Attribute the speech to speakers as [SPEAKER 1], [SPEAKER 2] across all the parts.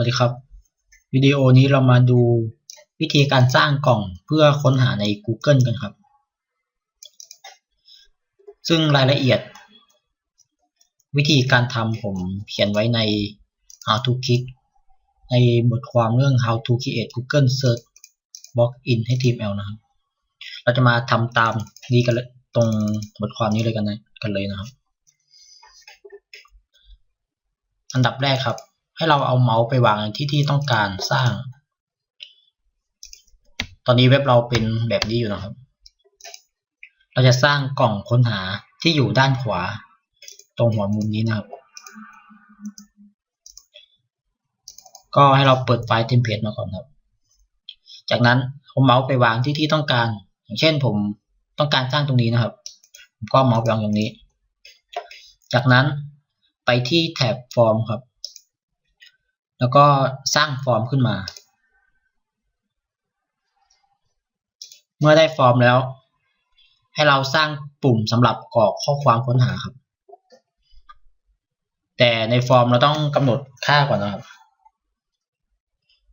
[SPEAKER 1] วัสดีครับ วิดีโอนี้เรามาดูวิธีการสร้างกล่องเพื่อค้นหาใน Google กันครับ ซึ่งรายละเอียด วิธีการทำผมเขียนไว้ใน How to Click ในบทความเรื่อง How to Create Google Search Box in HTML นะครับ เราจะมาทำตามนี้กันเลยตรงบทความนี้เลยกันนะกันเลยนะครับ อันดับแรกครับ ให้เราเอาเมาส์ไปวางในที่ที่ต้องการสร้าง ตอนนี้เว็บเราเป็นแบบนี้อยู่นะครับ เราจะสร้างกล่องค้นหาที่อยู่ด้านขวา ตรงหัวมุมนี้นะครับ ก็ให้เราเปิดไฟล์เทมเพลตมาก่อนครับ จากนั้นเอาเมาส์ไปวางที่ที่ต้องการ อย่างเช่นผมต้องการสร้างตรงนี้นะครับ ผมก็เมาส์ไปวางตรงนี้ จากนั้นไปที่แท็บฟอร์มครับ แล้วก็สร้างฟอร์มขึ้นมา เมื่อได้ฟอร์มแล้ว ให้เราสร้างปุ่มสำหรับกรอกข้อความค้นหาครับ แต่ในฟอร์มเราต้องกำหนดค่าก่อนนะครับ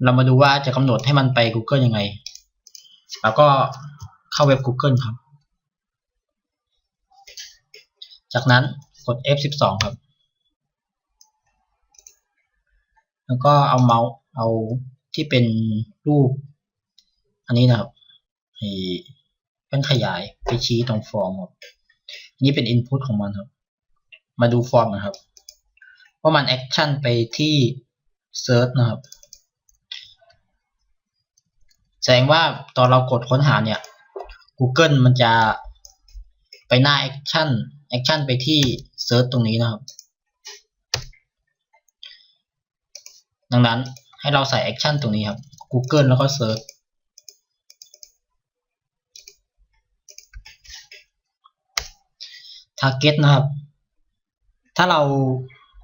[SPEAKER 1] เรามาดูว่าจะกำหนดให้มันไป Google ยังไง แล้วก็เข้าเว็บ Google ครับ จากนั้นกด F12 ครับ แล้วก็เอาเมาส์เอาที่เป็นรูป อันนี้นะครับเป็นขยายไปชี้ตรงฟอร์มครับนนี้เป็น Input ของมันครับ มาดูฟอร์มนะครับว่ามันแอคชั่นไปที่ Search นะครับ แสดงว่าตอนเรากดค้นหาเนี่ย Google มันจะไปหน้า Action Action ไปที่ Search ตรงนี้นะครับ ดังนั้นให้เราใส่ Action ตรงนี้ครับ Google แล้วก็ Search Target นะครับ ถ้าเรา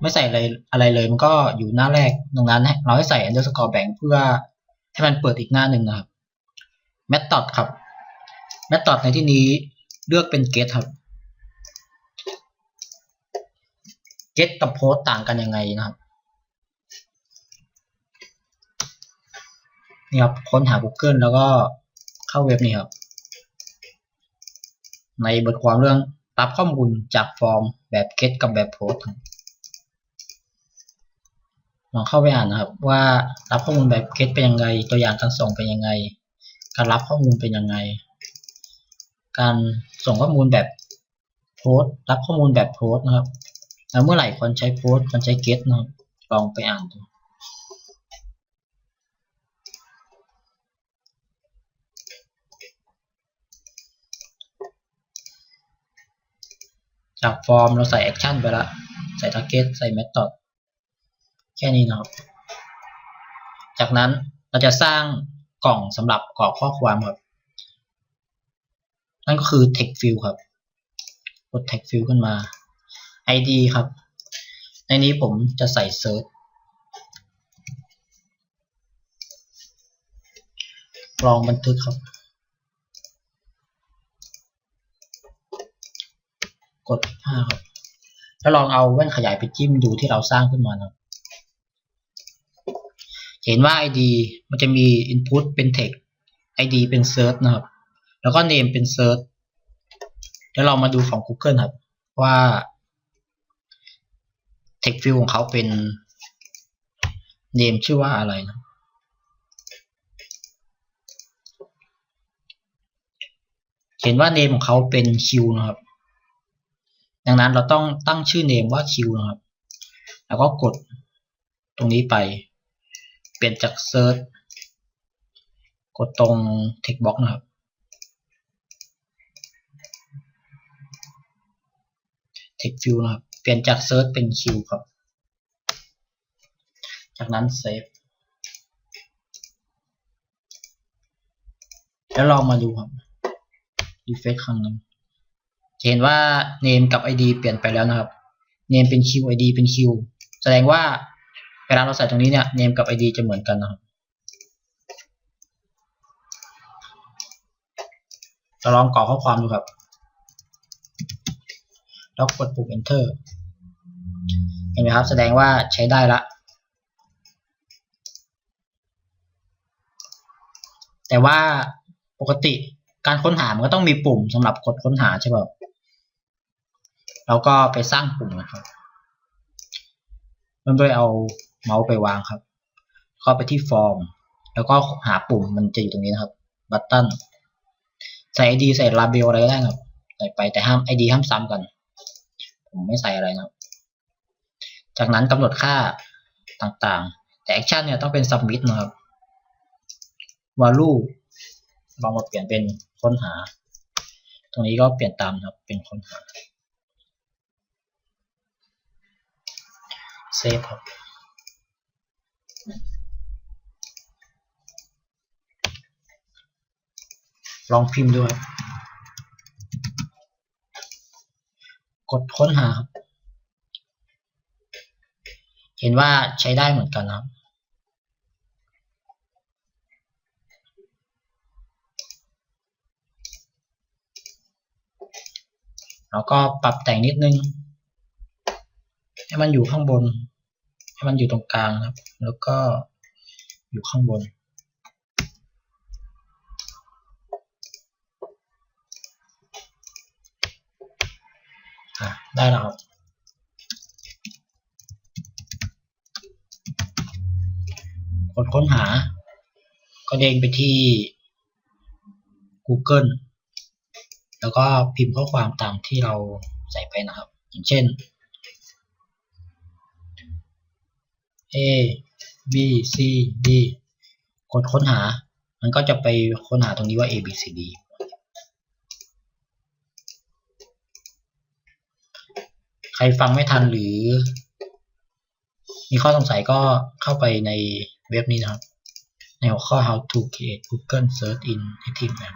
[SPEAKER 1] ไม่ใส่อะไรอะไรเลยมันก็อยู่หน้าแรกดังนั้น เราให้ใส่ underscore bank เพื่อให้มันเปิดอีกหน้าหนึ่งนะครับ method ครับ method ในที่นี้เลือกเป็น get ครับ get กับ post ต่างกันยังไงนะครับ นี่ครับค้นหา Google แล้วก็เข้าเว็บนี่ครับ ในบทความเรื่องรับข้อมูลจากฟอร์มแบบ get กับแบบ post ลองเข้าไปอ่านนะครับ ว่ารับข้อมูลแบบ get เป็นยังไง ตัวอย่างการส่งเป็นยังไง การรับข้อมูลเป็นยังไง การส่งข้อมูลแบบโพสรับข้อมูลแบบโพสนะครับแล้วเมื่อไหร่ควรใช้โพสควรใช้ get นะครับลองไปอ่านดู จากฟอร์มเราใส่แอคชั่นไปแล้วใส่ target ใส่ method แค่นี้นะครับ จากนั้นเราจะสร้างกล่องสำหรับกรอกข้อความครับ นั่นก็คือ text field ครับ กด text field ขึ้นมา id ครับ ในนี้ผมจะใส่ search ลองบันทึกครับ กด5ครับ แล้วลองเอาแว่นขยายไปจิ้มดูที่เราสร้างขึ้นมานะครับ เห็นว่า id มันจะมี input เป็น text id เป็น search นะครับ แล้วก็ name เป็น search แล้วเรามาดูของ Google ครับ ว่า text field ของเขาเป็น name ชื่อว่าอะไรนะเห็นว่า name ของเขาเป็น q นะครับ ดังนั้นเราต้องตั้งชื่อ name ว่า q นะครับ แล้วก็กดตรงนี้ไป เปลี่ยนจาก search กดตรง text box นะครับ text field นะครับ เปลี่ยนจาก search เป็น q ครับ จากนั้น save แล้วลองมาดูครับ refresh ครั้งหนึ่ง จะเห็นว่า name กับ id เปลี่ยนไปแล้วนะครับ name เป็น q id เป็น q แสดงว่าเวลาเราใส่ตรงนี้เนี่ย name กับ id จะเหมือนกันนะครับจะลองกรอกข้อความดูครับ แล้วกดปุ่ม enter เห็นไหมครับ แสดงว่าใช้ได้ละ แต่ว่าปกติการค้นหา มันก็ต้องมีปุ่มสำหรับกดค้นหาใช่ป่ะ เราก็ไปสร้างปุ่มนะครับเริ่มด้วยเอาเมาส์ไปวางครับ เข้าไปที่ฟอร์ม แล้วก็หาปุ่มมันจะอยู่ตรงนี้นะครับ บัตตันใส่ ID ใส่ label อะไรก็ได้ครับ ใส่ไปแต่ห้าม ID ห้ามซ้ำกัน ผมไม่ใส่อะไรนะครับ จากนั้นกำหนดค่าต่างๆ แต่ action เนี่ยต้องเป็น submit นะครับ value ลองมาเปลี่ยนเป็นค้นหา ตรงนี้ก็เปลี่ยนตามนะครับ เป็นค้นหา เซฟครับลองพิมพ์ด้วย กดค้นหาครับ เห็นว่าใช้ได้เหมือนกันนะครับแล้วก็ปรับแต่งนิดนึง ให้มันอยู่ข้างบน ให้มันอยู่ตรงกลางครับ แล้วก็อยู่ข้างบน ได้แล้วครับกดค้นหา ก็เด้งไปที่ Google แล้วก็พิมพ์ข้อความตามที่เราใส่ไปนะครับ อย่างเช่น A B C D กดค้นหา มันก็จะไปค้นหาตรงนี้ว่า A B C D ใครฟังไม่ทันหรือ มีข้อสงสัยก็เข้าไปในเว็บนี้นะครับ ในหัวข้อ how to create Google search in native map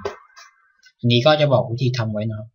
[SPEAKER 1] อันนี้ก็จะบอกวิธีทำไว้นะครับ